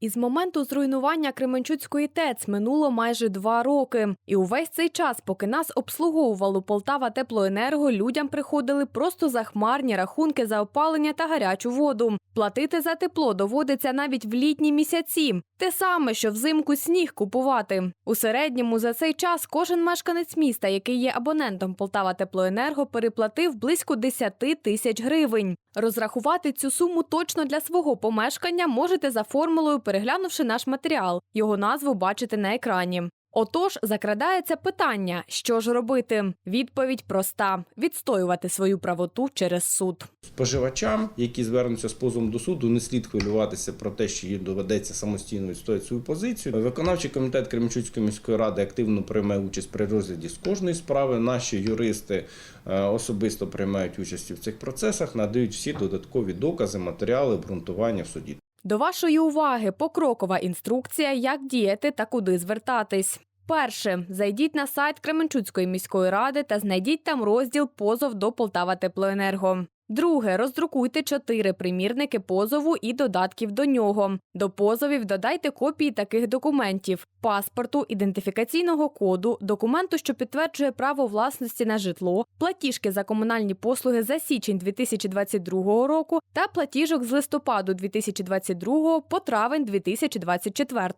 Із моменту зруйнування Кременчуцької ТЕЦ минуло майже два роки. І увесь цей час, поки нас обслуговувало Полтава Теплоенерго, людям приходили просто захмарні рахунки за опалення та гарячу воду. Платити за тепло доводиться навіть в літні місяці. Те саме, що взимку сніг купувати. У середньому за цей час кожен мешканець міста, який є абонентом Полтава Теплоенерго, переплатив близько 10 тисяч гривень. Розрахувати цю суму точно для свого помешкання можете за формулою, переглянувши наш матеріал. Його назву бачите на екрані. Отож, закрадається питання, що ж робити. Відповідь проста: відстоювати свою правоту через суд. Споживачам, які звернуться з позовом до суду, не слід хвилюватися про те, що їм доведеться самостійно відстояти свою позицію. Виконавчий комітет Кременчуцької міської ради активно приймає участь при розгляді з кожної справи. Наші юристи е, особисто приймають участь в цих процесах, надають всі додаткові докази, матеріали, обґрунтування в суді. До вашої уваги покрокова інструкція, як діяти та куди звертатись. Перше, зайдіть на сайт Кременчуцької міської ради та знайдіть там розділ Позов до Полтава Теплоенерго. Друге, роздрукуйте чотири примірники позову і додатків до нього. До позовів додайте копії таких документів: паспорту, ідентифікаційного коду, документу, що підтверджує право власності на житло, платіжки за комунальні послуги за січень 2022 року та платіжок з листопаду 2022 по травень 2024.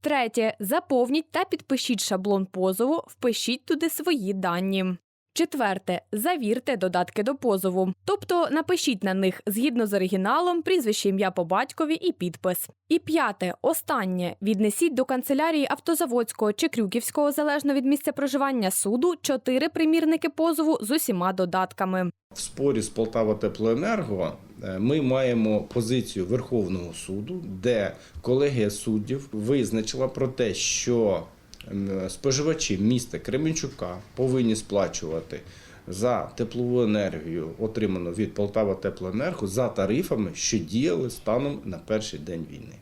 Третє. Заповніть та підпишіть шаблон позову, впишіть туди свої дані. Четверте, завірте додатки до позову, тобто напишіть на них згідно з оригіналом, прізвище ім'я по батькові і підпис. І п'яте, останнє віднесіть до канцелярії автозаводського чи крюківського, залежно від місця проживання суду, чотири примірники позову з усіма додатками. В спорі з Полтава Теплоенерго е, ми маємо позицію Верховного суду, де колегія суддів визначила про те, що споживачі міста Кременчука повинні сплачувати за теплову енергію, отриману від Полтава Теплоенерго, за тарифами, що діяли станом на перший день війни.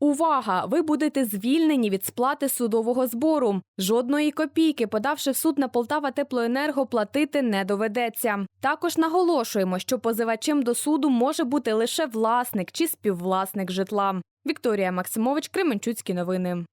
Увага! Ви будете звільнені від сплати судового збору. Жодної копійки, подавши в суд на Полтава Теплоенерго, платити не доведеться. Також наголошуємо, що позивачем до суду може бути лише власник чи співвласник житла. Вікторія Максимович, Кременчуцькі новини.